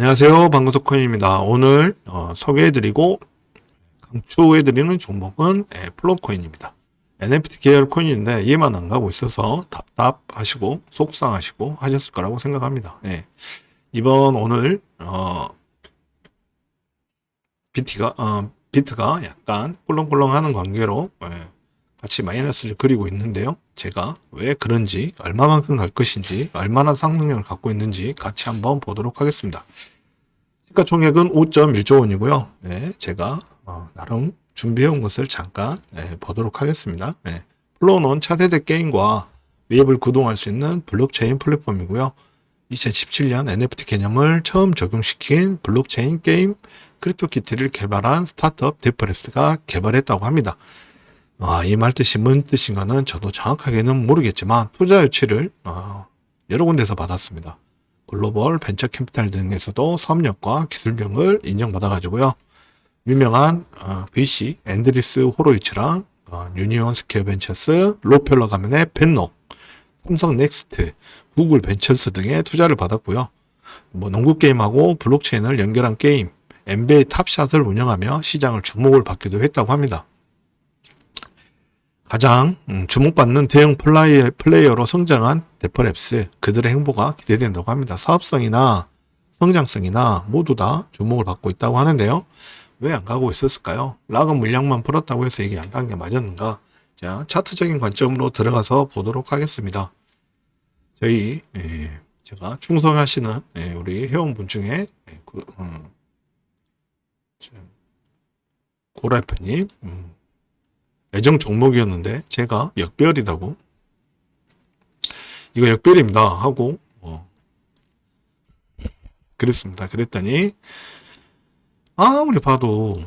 안녕하세요. 방구석 코인입니다. 오늘 어, 소개해드리고 강추해드리는 종목은 예, 플로코인입니다. NFT 계열 코인인데 이해만 안 가고 있어서 답답하시고 속상하시고 하셨을 거라고 생각합니다. 예. 이번 오늘 어, 비트가 어, 비트가 약간 꿀렁꿀렁하는 관계로 예, 같이 마이너스를 그리고 있는데요. 제가 왜 그런지, 얼마만큼 갈 것인지, 얼마나 상승력을 갖고 있는지 같이 한번 보도록 하겠습니다. 시가 총액은 5.1조 원이고요. 네, 제가 어, 나름 준비해온 것을 잠깐 네, 보도록 하겠습니다. 네, 플로우는 차세대 게임과 웹을 구동할 수 있는 블록체인 플랫폼이고요. 2017년 NFT 개념을 처음 적용시킨 블록체인 게임 크립토키티를 개발한 스타트업 데프레스가 개발했다고 합니다. 아, 이 말 뜻이 뭔 뜻인가는 저도 정확하게는 모르겠지만 투자 유치를 어, 여러 군데서 받았습니다. 글로벌 벤처 캐피탈 등에서도 협력과 기술 등을 인정받아가지고요. 유명한 어, VC 앤드리스 호로이츠랑 어, 유니온 스퀘어 벤처스, 로펠러 가면의 벤노, 삼성 넥스트, 구글 벤처스 등의 투자를 받았고요. 뭐 농구 게임하고 블록체인을 연결한 게임 NBA 탑샷을 운영하며 시장을 주목을 받기도 했다고 합니다. 가장 음, 주목받는 대형 플라이, 플레이어 로 성장한 데퍼랩스 그들의 행보가 기대된다고 합니다. 사업성이나 성장성이나 모두 다 주목을 받고 있다고 하는데요. 왜 안 가고 있었을까요? 락은 물량만 풀었다고 해서 이게 안 간 게 맞았는가? 자, 차트적인 관점으로 들어가서 보도록 하겠습니다. 저희 예, 제가 충성하시는 예, 우리 회원분 중에 예, 그, 음, 고라이프님 음, 애정 종목이었는데 제가 역별이다고 이거 역별입니다 하고 어, 그랬습니다. 그랬더니 아무리 봐도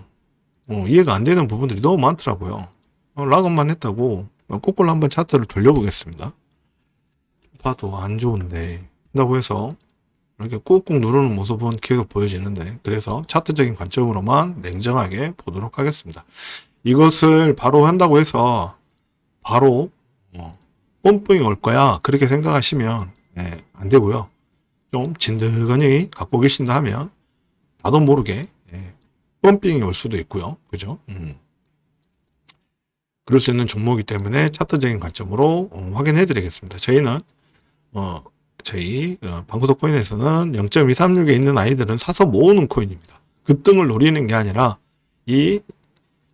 어, 이해가 안 되는 부분들이 너무 많더라고요. 어, 락업만 했다고 어, 거꾸로 한번 차트를 돌려보겠습니다. 봐도 안 좋은데 한다고 해서 이렇게 꾹꾹 누르는 모습은 계속 보여지는데 그래서 차트적인 관점으로만 냉정하게 보도록 하겠습니다. 이것을 바로 한다고 해서 바로 어, 뽐뿌이 올 거야 그렇게 생각하시면 예, 안 되고요. 좀 진득하니 갖고 계신다 하면 나도 모르게 예, 펌핑이 올 수도 있고요. 그죠? 음. 그럴 수 있는 종목이기 때문에 차트적인 관점으로 어, 확인해 드리겠습니다. 저희는 어, 저희 어, 방구석 코인에서는 0.236에 있는 아이들은 사서 모으는 코인입니다. 급등을 노리는 게 아니라 이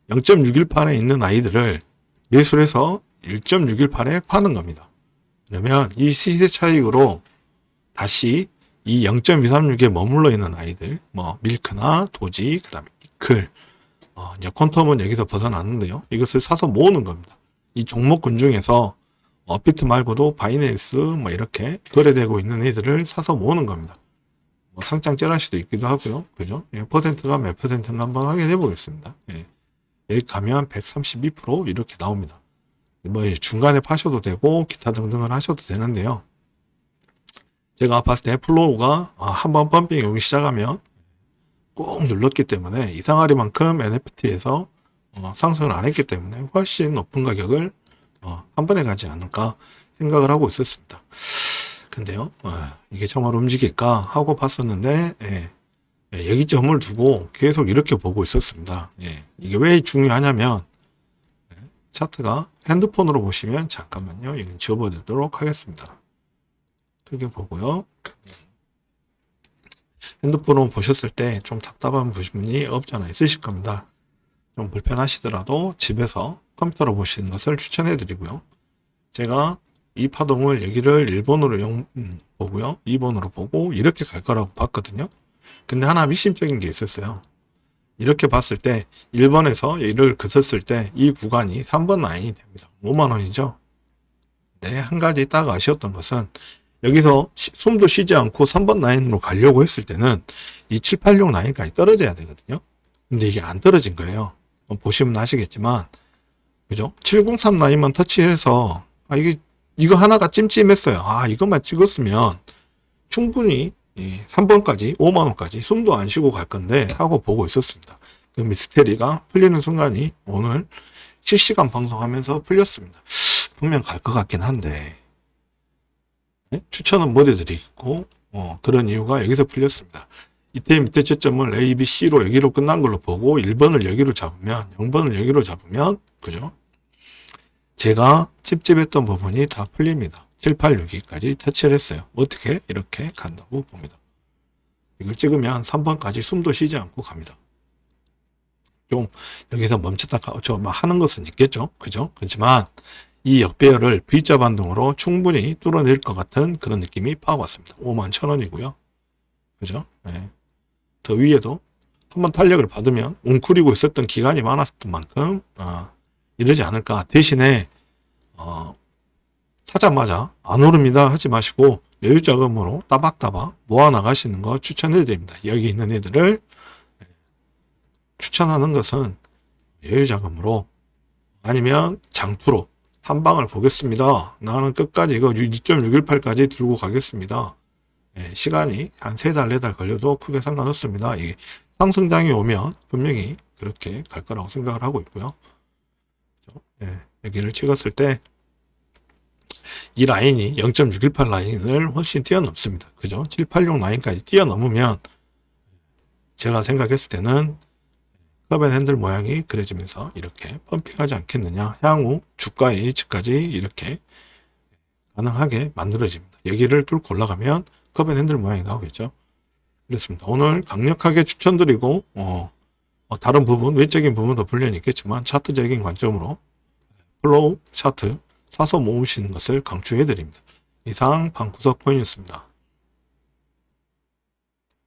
0.618에 있는 아이들을 매수해서 1.618에 파는 겁니다. 그러면 이 시세 차익으로 다시 이 0.236에 머물러 있는 아이들, 뭐 밀크나 도지, 그 다음에 이클, 어, 이제 퀀텀은 여기서 벗어났는데요. 이것을 사서 모으는 겁니다. 이 종목군 중에서 업비트 말고도 바이낸스 뭐 이렇게 거래되고 있는 애들을 사서 모으는 겁니다. 뭐 상장 째라시도 있기도 하고요. 그죠? 예, 퍼센트가 몇 퍼센트인가 한번 확인해 보겠습니다. 예. 여기 가면 132% 이렇게 나옵니다. 뭐 중간에 파셔도 되고 기타 등등을 하셔도 되는데요. 제가 봤을 때 플로우가 아, 한번 펌핑이 오기 시작하면 꾹 눌렀기 때문에 이상하리만큼 NFT에서 어, 상승을 안 했기 때문에 훨씬 높은 가격을 어, 한 번에 가지 않을까 생각을 하고 있었습니다. 근데요, 어, 이게 정말 움직일까 하고 봤었는데, 예, 예, 여기 점을 두고 계속 이렇게 보고 있었습니다. 예, 이게 왜 중요하냐면, 예, 차트가 핸드폰으로 보시면, 잠깐만요, 이건 지워버리도록 하겠습니다. 크게 보고요. 핸드폰으로 보셨을 때 좀 답답한 부분이 없잖아 있으실 겁니다. 좀 불편하시더라도 집에서 컴퓨터로 보시는 것을 추천해 드리고요. 제가 이 파동을 여기를 1번으로 영, 음, 보고요. 2번으로 보고 이렇게 갈 거라고 봤거든요. 근데 하나 미심적인 게 있었어요. 이렇게 봤을 때 1번에서 얘를 그쳤을 때 이 구간이 3번 라인이 됩니다. 5만 원이죠. 네, 한 가지 딱 아쉬웠던 것은 여기서 시- 숨도 쉬지 않고 3번 라인으로 가려고 했을 때는 이 786 라인까지 떨어져야 되거든요. 근데 이게 안 떨어진 거예요. 어, 보시면 아시겠지만 그죠? 703 라인만 터치해서 아 이게 이거 하나가 찜찜했어요. 아 이것만 찍었으면 충분히 이 3번까지 5만 원까지 숨도 안 쉬고 갈 건데 하고 보고 있었습니다. 그 미스테리가 풀리는 순간이 오늘 실시간 방송하면서 풀렸습니다. 분명 갈 것 같긴 한데 네? 추천은 못 해드리고 어, 그런 이유가 여기서 풀렸습니다. 이때 밑에 저점을 A, B, C로 여기로 끝난 걸로 보고 1번을 여기로 잡으면 0번을 여기로 잡으면 그죠? 제가 찝찝했던 부분이 다 풀립니다. 7, 8, 6위까지 터치를 했어요. 어떻게? 이렇게 간다고 봅니다. 이걸 찍으면 3번까지 숨도 쉬지 않고 갑니다. 좀 여기서 멈췄다 가, 저막 하는 것은 있겠죠. 그죠? 그렇지만 이 역배열을 V자 반동으로 충분히 뚫어낼 것 같은 그런 느낌이 파고 왔습니다. 5만 천 원이고요. 그죠? 네. 더 위에도 한번 탄력을 받으면 웅크리고 있었던 기간이 많았던 만큼 어, 이러지 않을까. 대신에 어, 사자마자 안 오릅니다 하지 마시고 여유 자금으로 따박따박 모아 나가시는 거 추천해 드립니다. 여기 있는 애들을 네, 추천하는 것은 여유 자금으로 아니면 장투로 한 방을 보겠습니다. 나는 끝까지 이거 2.618까지 들고 가겠습니다. 예, 시간이 한 세 달, 네 달 걸려도 크게 상관없습니다. 이게 상승장이 오면 분명히 그렇게 갈 거라고 생각을 하고 있고요. 여기를 찍었을 때 이 라인이 0.618 라인을 훨씬 뛰어넘습니다. 그죠? 786 라인까지 뛰어넘으면 제가 생각했을 때는 커벤 핸들 모양이 그려지면서 이렇게 펌핑하지 않겠느냐. 향후 주가의 H까지 이렇게 가능하게 만들어집니다. 여기를 뚫고 올라가면 커벤 핸들 모양이 나오겠죠. 그렇습니다. 오늘 강력하게 추천드리고 어, 어, 다른 부분, 외적인 부분도 분량이 있겠지만 차트적인 관점으로 플로우 차트 사서 모으시는 것을 강추해 드립니다. 이상 방구석 코인이었습니다.